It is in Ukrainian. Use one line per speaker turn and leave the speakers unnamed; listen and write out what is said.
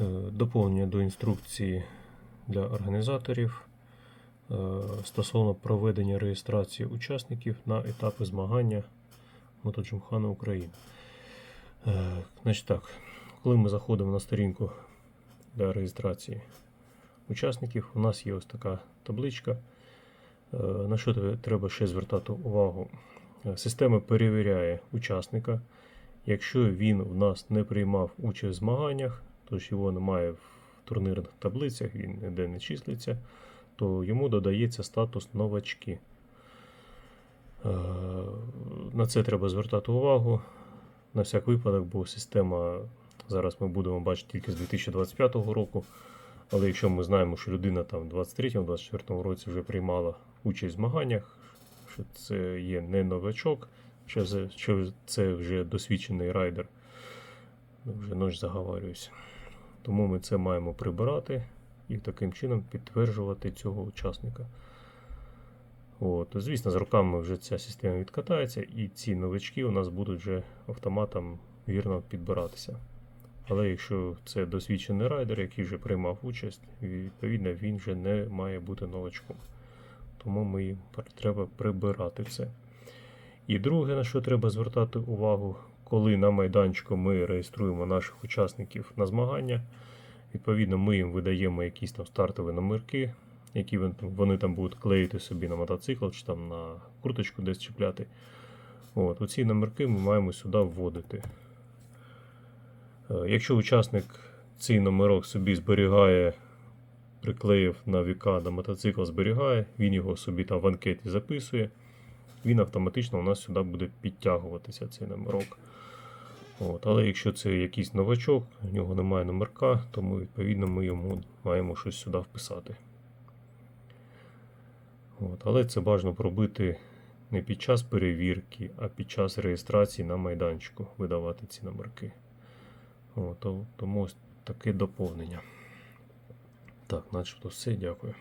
е, доповнення до інструкції для організаторів е, стосовно проведення реєстрації учасників на етапи змагання Мотоджимхана України. Е, Значить так, коли ми заходимо на сторінку для реєстрації учасників, у нас є ось така табличка. На що треба ще звертати увагу? Система перевіряє учасника. Якщо він в нас не приймав участь в змаганнях, тож його немає в турнірних таблицях, він ніде не числиться, то йому додається статус новачки. Е, На це треба звертати увагу. На всяк випадок, бо система зараз ми будемо бачити тільки з 2025 року. Але якщо ми знаємо, що людина там в 23-24 році вже приймала участь в змаганнях, що це є не новачок, що це, вже досвідчений райдер, вже нож заговарююся. Тому ми це маємо прибирати і таким чином підтверджувати цього учасника. От. Звісно, з роками вже ця система відкатається, і ці новички у нас будуть вже автоматом вірно підбиратися. Але якщо це досвідчений райдер, який вже приймав участь, відповідно він вже не має бути новачком. Тому ми треба прибирати це. І друге, на що треба звертати увагу, коли на майданчику ми реєструємо наших учасників на змагання, відповідно, ми їм видаємо якісь там стартові номерки, які вони там будуть клеїти собі на мотоцикл чи там на курточку десь чіпляти. От, оці номерки ми маємо сюди вводити. Е, Якщо учасник цей номерок собі зберігає, приклеїв на віка на мотоцикл, зберігає, він його собі там в анкеті записує, він автоматично у нас сюди буде підтягуватися цей номерок. От. Але якщо це якийсь новачок, у нього немає номерка, тому відповідно ми йому маємо щось сюди вписати. От. Але це бажано пробити не під час перевірки, а під час реєстрації на майданчику видавати ці номерки. О, то, тому ось таке доповнення. Так, начебто все, дякую.